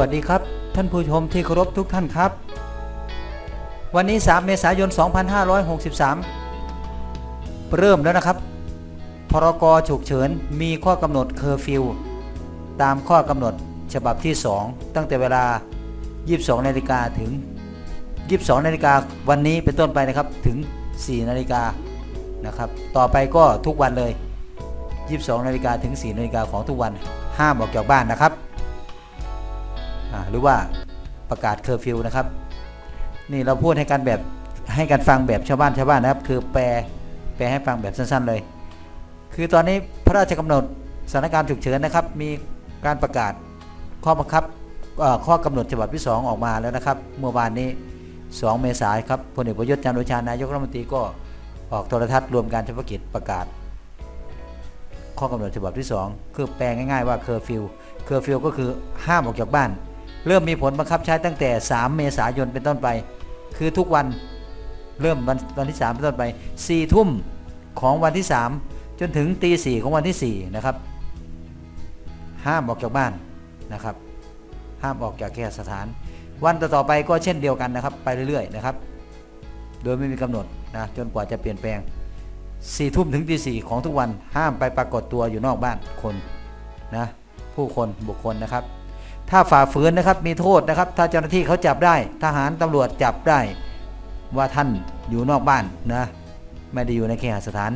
วัสดีครับ ท่านผู้ชมที่เคารพทุกท่านครับ วันนี้ 3 เมษายน 2563 เริ่มแล้วนะครับ พรกฉุกเฉินมีข้อกำหนดเคอร์ฟิวตามข้อกำหนดฉบับที่ 2 ตั้งแต่เวลา 22 นาฬิกาถึง 22 นาฬิกาวันนี้เป็นต้นไปนะครับถึง 4 นาฬิกานะครับ ต่อไปก็ทุกวันเลย 22 นาฬิกาถึง 4 นาฬิกาของทุกวันห้ามออกจากบ้านนะครับ หรือว่าประกาศเคอร์ฟิวนะครับ นี่เราพูดให้กันแบบให้กันฟังแบบชาวบ้านชาวบ้านนะครับ คือแปลแปลให้ฟังแบบสั้นๆเลย คือตอนนี้พระราชกำหนดสถานการณ์ฉุกเฉินนะครับ มีการประกาศข้อบังคับข้อกำหนดฉบับที่ 2 ออกมาแล้วนะครับ เมื่อวานนี้ 2 เมษายนครับพลเอกประยุทธ์จันทร์โอชานายกรัฐมนตรีก็ออกโทรทัศน์รวมการเฉพาะกิจประกาศ ข้อกำหนดฉบับที่ 2 คือแปลง่าย ๆว่าเคอร์ฟิวเคอร์ฟิวก็คือห้ามออกจากบ้าน เริ่มมีผลบังคับใช้ตั้งแต่ 3 เมษายนเป็นต้นไป คือทุกวันเริ่มวันวันที่ 3 เป็นต้นไป4ทุ่มของวันที่ 3 จนถึงตีสี่ของวันที่ 4 นะครับ ห้ามออกจากบ้านนะครับ ห้ามออกจากแค่สถาน วันต่อๆไปก็เช่นเดียวกันนะครับ ไปเรื่อยๆนะครับ โดยไม่มีกำหนดนะจนกว่าจะเปลี่ยนแปลงสี่ทุ่มถึงตีสี่ของทุกวันห้ามไปปรากฏตัวอยู่นอกบ้านคนนะผู้คนบุคคลนะครับ ถ้าฝ่าฝืนนะครับมีโทษนะครับ ถ้าเจ้าหน้าที่เขาจับได้ ทหารตำรวจจับได้ ว่าท่านอยู่นอกบ้านนะไม่ได้อยู่ในเคหสถาน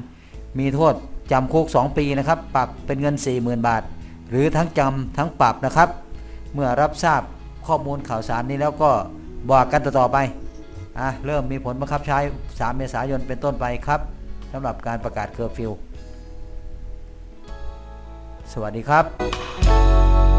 มีโทษจำคุก 2 ปีนะครับ ปรับเป็นเงิน 40,000 บาท หรือทั้งจำทั้งปรับนะครับ เมื่อรับทราบข้อมูลข่าวสารนี้แล้วก็บอกกันต่อๆไปอะเริ่มมีผลบังคับใช้ 3 เมษายนเป็นต้นไปครับสำหรับการประกาศเคอร์ฟิวสวัสดีครับ